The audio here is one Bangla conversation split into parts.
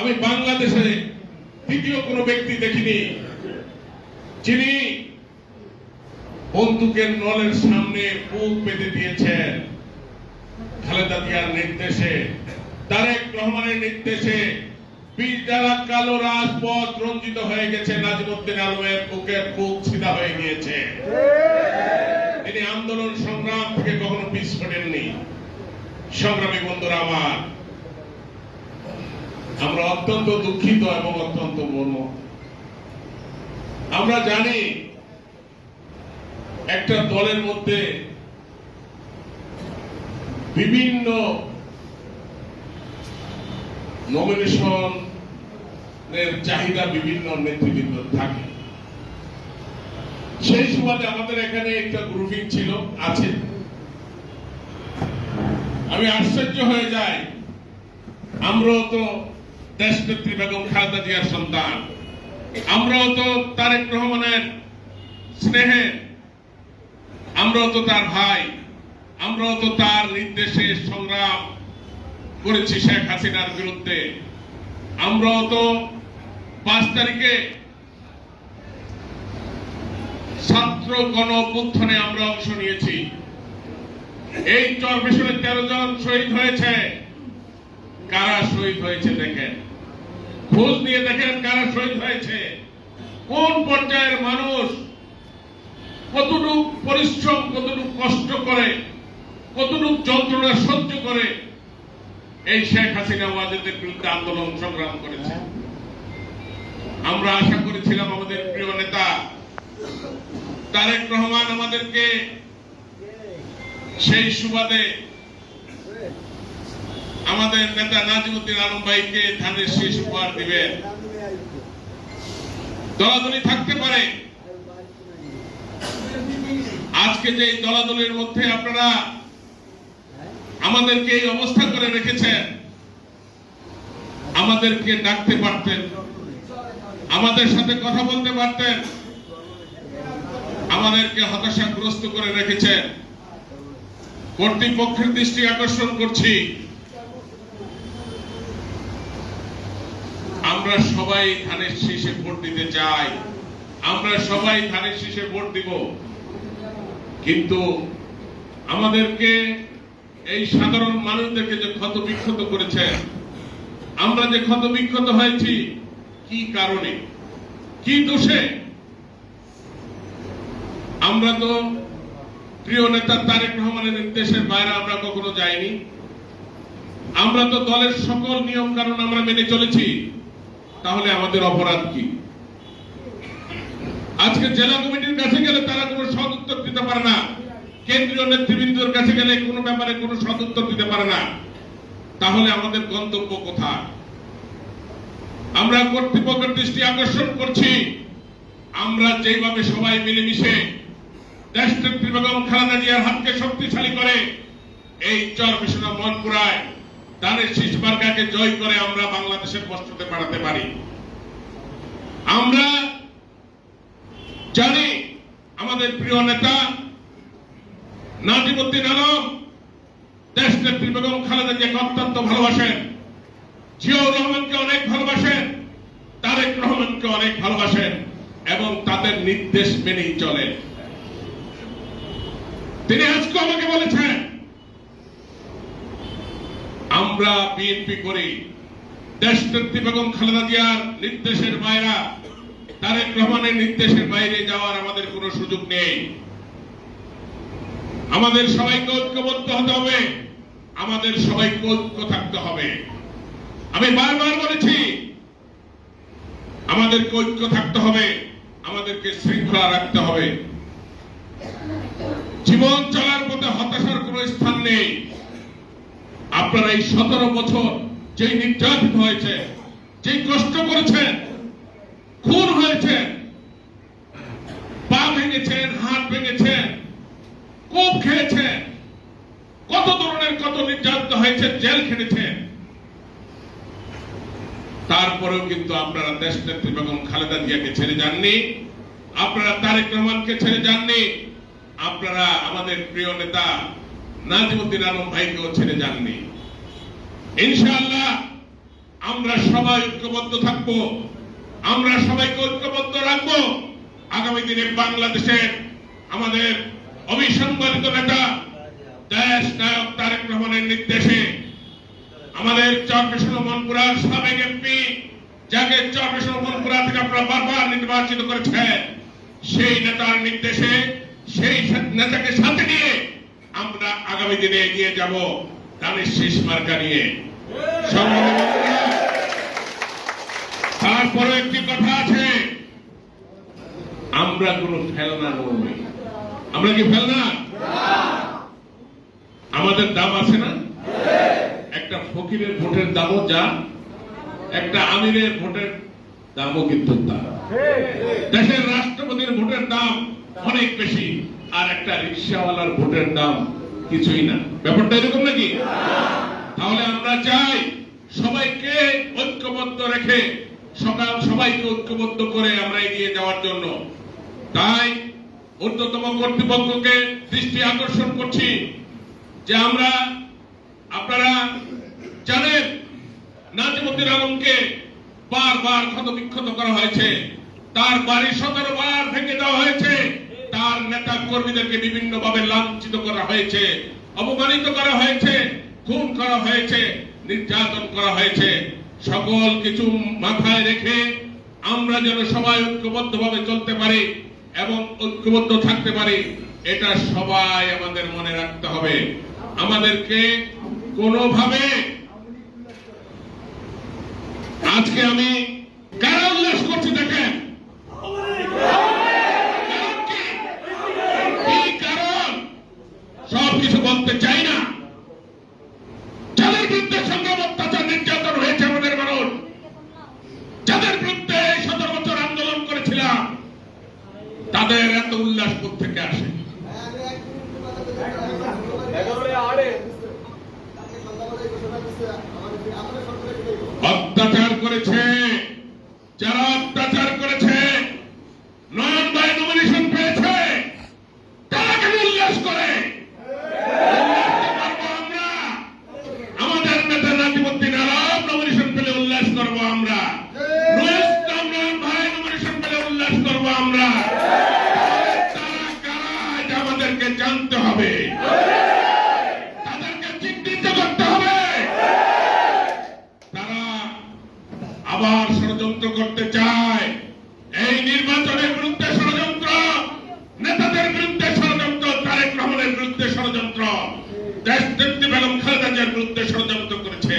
আমি বাংলাদেশে দ্বিতীয় কোনো ব্যক্তি দেখিনি, যিনি বন্দুকের নলের সামনে বুক পেতে দিয়েছেন। খালেদা জিয়ার নির্দেশে, তারেক রহমানের নির্দেশে যারা কালো রাজপথ রঞ্জিত হয়ে গেছে, নাজিমুদ্দিন আলমের বুকের বুক সিধা হয়ে গিয়েছে। তিনি আন্দোলন সংগ্রাম থেকে কখনো পিছ ফোটেননি। সংগ্রামী বন্ধুরা আমার, আমরা অত্যন্ত দুঃখিত এবং অত্যন্ত মর্ম। আমরা জানি একটা দলের মধ্যে বিভিন্ন নমিনেশন এর চাহিদা বিভিন্ন নেতৃবৃন্দ থাকে। সেই সুবাদে আমাদের এখানে একটা গ্রুপিং ছিল, আছে আমি আশ্চর্য হয়ে যাই। আমরাও তো দেশ নেত্রী বেগম খালেদা জিয়ার সন্তান। আমরাও তো তারেক রহমানের স্নেহে। আমরাও তো তার ভাই। আমরাও তো তার নির্দেশে সংগ্রাম করেছি শেখ হাসিনার বিরুদ্ধে। আমরাও তো পাঁচ তারিখে ছাত্র গণ আমরা অংশ নিয়েছি। এই চরবেশনে তেরো জন শহীদ হয়েছে। কারা শহীদ হয়েছে দেখেন? খোঁজ নিয়ে দেখেন কারা শহীদ হয়েছে। কোন পর্যায়ের মানুষ কতটুক পরিশ্রম, কতটুক কষ্ট করে, কতটুক যন্ত্রণা সহ্য করে, এই শেখ হাসিনা ওয়াজেদের বিরুদ্ধে আন্দোলন সংগ্রাম করেছে। আমরা আশা করেছিলাম আমাদের প্রিয় নেতা তারেক রহমান আমাদেরকে সেই সুবাদে আমাদের নেতা নাজিমুদ্দিন আলম ভাইকে ধানের শীষ উপহার দিবেন। দলাদলি থাকতে পারে। আজকে যে দলাদলির মধ্যে আপনারা আমাদেরকে এই অবস্থা করে রেখেছেন, আমাদেরকে ডাকতে পারতেন, আমাদের সাথে কথা বলতে পারতেন, আমাদেরকে হতাশাগ্রস্ত করে রেখেছেন। কর্তৃপক্ষের দৃষ্টি আকর্ষণ করছি। আমরা সবাই ধানের শীষে ভোট দিতে চাই। আমরা সবাই ধানের শীষে ভোট দিব। কিন্তু আমাদেরকে এই সাধারণ মানুষদেরকে যে ক্ষত বিক্ষত করেছে আমরা যে ক্ষত বিক্ষত হয়েছি, কি কারণে? কি দোষে? আমরা তো প্রিয় নেতা তারেক রহমানের নির্দেশের বাইরে আমরা কখনো যাইনি। আমরা তো দলের সকল নিয়ম কানুন আমরা মেনে চলেছি। তাহলে আমাদের অপরাধ কি? আজকে জেলা কমিটির কাছে গেলে তারা কোনো সদ উত্তর দিতে পারে না। কেন্দ্রীয় নেতৃবৃন্দের কাছে গেলে কোনো ব্যাপারে কোনো সদ উত্তর দিতে পারে না। তাহলে আমাদের গন্তব্য কোথায়? আমরা কর্তৃপক্ষের দৃষ্টি আকর্ষণ করছি। আমরা যেভাবে সবাই মিলেমিশে দেশ নেত্রী বেগম খালেদা জিয়ার হাতকে শক্তিশালী করে এই চর মিশনা মনপুরায় তাদের শীষ মার্কাকে জয় করে আমরা বাংলাদেশের কষ্টতে পাঠাতে পারি। আমরা জানি আমাদের প্রিয় নেতা নাজিমুদ্দিন আলম দেশ নেত্রী খালেদা জিয়াকে অত্যন্ত ভালোবাসেন। জিয়াউর রহমানকে অনেক ভালোবাসেন, তারেক রহমানকে অনেক ভালোবাসেন এবং তাদের নির্দেশ মেনেই চলেন। তিনি আজকে আমাকে বলেছেন, আমরা বিএনপি করি। দেশ নেত্রী বেগম খালেদা জিয়ার নির্দেশের বাইরা, তারেক রহমানের নির্দেশের বাইরে যাওয়ার আমাদের কোনো সুযোগ নেই। আমাদের সবাইকে ঐক্যবদ্ধ হতে হবে, আমাদের সবাইকে ঐক্য থাকতে হবে। আমি বারবার বলেছি, আমাদেরকে ঐক্য থাকতে হবে, আমাদেরকে শৃঙ্খলা রাখতে হবে। জীবন চলার পথে হতাশার কোনো স্থান নেই। আপনারা এই সতেরো বছর যে নির্যাতিত হয়েছে যে কষ্ট করেছেন, খুন হয়েছে পা ভেঙেছেন, হাত ভেঙেছেন, কোপ খেয়েছেন, কত ধরনের কত নির্যাতিত হয়েছে, জেল খেটেছেন। তারপরেও কিন্তু আপনারা দেশ নেত্রী বেগম খালেদা জিয়াকে ছেড়ে যাননি, আপনারা তারেক রহমানকে ছেড়ে যাননি আপনারা আমাদের প্রিয় নেতা নাজিমুদ্দিন আলম ভাইকেও ছেড়ে যাননি। ইনশাআল্লাহ আমরা সবাই ঐক্যবদ্ধ থাকব, আমরা সবাইকে ঐক্যবদ্ধ রাখব। আগামী দিনে বাংলাদেশের আমাদের অবিসংবাদিত নেতা দেশ নায়ক তারেক রহমানের নির্দেশে আমাদের চরপেশন মনপুরার সাবেক এমপি যাকে চরপেশন মনপুরা থেকে আপনারা বারবার নির্বাচিত করেছেন, সেই নেতার নির্দেশে নেতাকে সাথে নিয়ে আমরা আগামী দিনে এগিয়ে যাব ধানের শেষ মার্কা নিয়ে। তারপরে একটি কথা আছে। আমরা কোনো ফেলনা নই। আমরা কি ফেলনা? আমাদের দাম আছে না? একটা ফকিরের ভোটের দামও যা একটা আমিরের ভোটের দামও কিন্তু তা। দেশের রাষ্ট্রপতির ভোটের দাম অনেক বেশি। আর একটা রিক্সাওয়ালার ভোটের দাম কিছুই না। ব্যাপারটা এরকম নাকি? তাহলে আমরা চাই সবাইকে ঐক্যবদ্ধ রেখে সকাল সবাইকে ঐক্যবদ্ধ করে আমরা এগিয়ে যাওয়ার জন্য। তাই ঊর্ধ্বতম কর্তৃপক্ষকে দৃষ্টি আকর্ষণ করছি যে আমরা আপনারা জানেন নাজিমুদ্দিন আলমকে বারবার ক্ষত বিক্ষত করা হয়েছে। তার বাড়ি সতেরো বার ভেঙে দেওয়া হয়েছে। তার নেতা কর্মীদেরকে বিভিন্ন ভাবে লাঞ্ছিত করা হয়েছে, অপমানিত করা হয়েছে, খুন করা হয়েছে, নির্যাতন করা হয়েছে। সকল কিছু মাথায় রেখে আমরা যেন সবাই ঐক্যবদ্ধ ভাবে চলতে পারি এবং ঐক্যবদ্ধ থাকতে পারি, এটা সবাই আমাদের মনে রাখতে হবে। আমাদেরকে কোনোভাবে আজকে আমি করেছিলাম তাদের এত উল্লাস থেকে আসে। অত্যাচার করেছে যারা অত্যাচার ষড়যন্ত্র করতে চায়। এই নির্বাচনের বিরুদ্ধে ষড়যন্ত্র, নেতাদের বিরুদ্ধে ষড়যন্ত্র, তারেক রহমানের বিরুদ্ধে ষড়যন্ত্র, দেশ নেত্রী বেগম খালেদা জিয়ার বিরুদ্ধে ষড়যন্ত্র করেছে।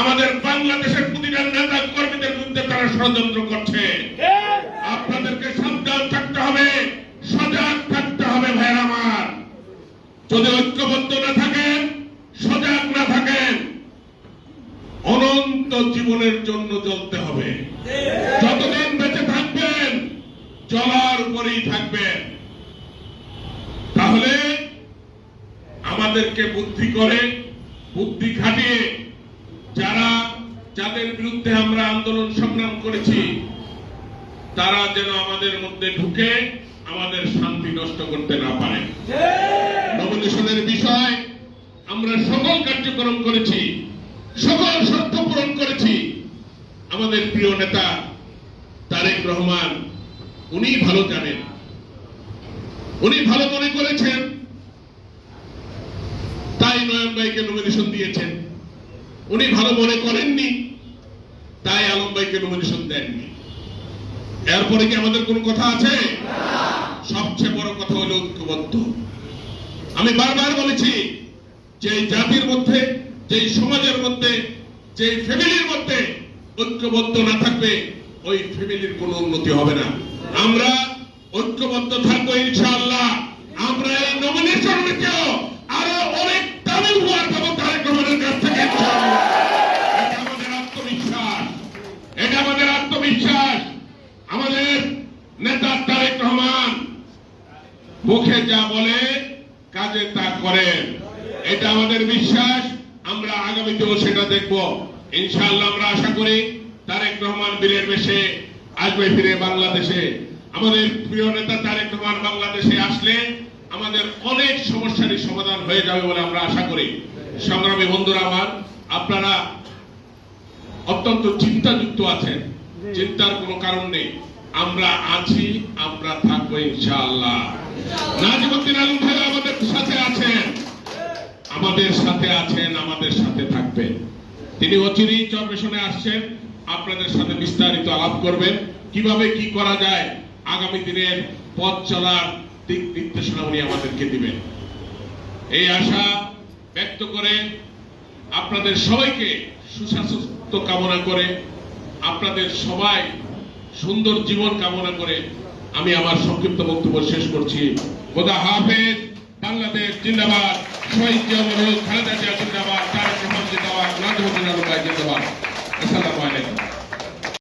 আমাদের বাংলাদেশের প্রতিটা নেতা কর্মীদের বিরুদ্ধে তারা ষড়যন্ত্র করছে। আপনাদেরকে সাবধান থাকতে হবে, সজাগ থাকতে হবে ভাইয়ের আমার। যদি ঐক্যবদ্ধ না থাকেন সজাগ না থাকেন অনন্ত জীবনের জন্য চলতে হবে। যতদিন বেঁচে থাকবেন চলার উপরেই থাকবেন। তাহলে আমাদেরকে বুদ্ধি করে, বুদ্ধি খাটিয়ে যারা, যাদের বিরুদ্ধে আমরা আন্দোলন সংগ্রাম করেছি, তারা যেন আমাদের মধ্যে ঢুকে আমাদের শান্তি নষ্ট করতে না পারে। নমিনেশনের বিষয় আমরা সকল কার্যক্রম করেছি। সকল পূরণ করেছি, আমাদের প্রিয় নেতা তারেক রহমান, উনি ভালো জানেন। উনি ভালো মনে করেছেন, তাই নয়ন ভাইকে নমিনেশন দিয়েছেন। উনি ভালো মনে করেননি, তাই আলম ভাইকে নমিনেশন দেননি। এরপরে কি আমাদের কোন কথা আছে? সবচেয়ে বড় কথা হলো ঐক্যবদ্ধ। আমি বারবার বলেছি যে জাতির মধ্যে যে সমাজের মধ্যে যে ফ্যামিলির মধ্যে ঐক্যবদ্ধ না থাকবে ওই ফ্যামিলির কোনো উন্নতি হবে না। আমরা ঐক্যবদ্ধ থাকব ইনশাআল্লাহ। আমরা এই নমিনেশন নিতেও আরও অনেক দামি রহমানের কাছ থেকে। এটা আমাদের আত্মবিশ্বাস। এটা আমাদের আত্মবিশ্বাস। আমাদের নেতা তারেক রহমান মুখে যা বলে, কাজে তা করেন। এটা আমাদের বিশ্বাস। আগামীতেও সেটা দেখব। ইনশাআল্লাহ আমরা আশা করি তারেক রহমান বীরের বেশে আসবে ফিরে বাংলাদেশে। আমাদের প্রিয় নেতা তারেক রহমান বাংলাদেশে আসলে আমাদের অনেক সমস্যারই সমাধান হয়ে যাবে বলে আমরা আশা করি। সংগ্রামী বন্ধুরা আমার, আপনারা অত্যন্ত চিন্তাযুক্ত আছেন। চিন্তার কোনো কারণ নেই। আমরা আছি, আমরা থাকব ইনশাআল্লাহ। নাজিমুদ্দিন আলম ভাই আমাদের সাথে আছেন। আমাদের সাথে আছেন, আমাদের সাথে তিনি অচিরেই চরবেশনে আসছেন। আপনাদের সাথে বিস্তারিত আলাপ করবেন। কীভাবে কি করা যায়, আগামী দিনের পথ চলার দিক নির্দেশনা উনি আমাদেরকে দিবেন। এই আশা ব্যক্ত করে আপনাদের সবাইকে সুস্বাস্থ্য কামনা করে, আপনাদের সবাই সুন্দর জীবন কামনা করে আমি আমার সংক্ষিপ্ত বক্তব্য শেষ করছি। খোদা হাফেজ, বাংলাদেশ জিন্দাবাদ, শহীদ রহমান খালেদা জিয়া জিন্দাবাদ তারেক রহমান জিন্দাবাদ নাজমুদ্দিন আলম ভাই জিন্দাবাদ আসসালামু আলাইকুম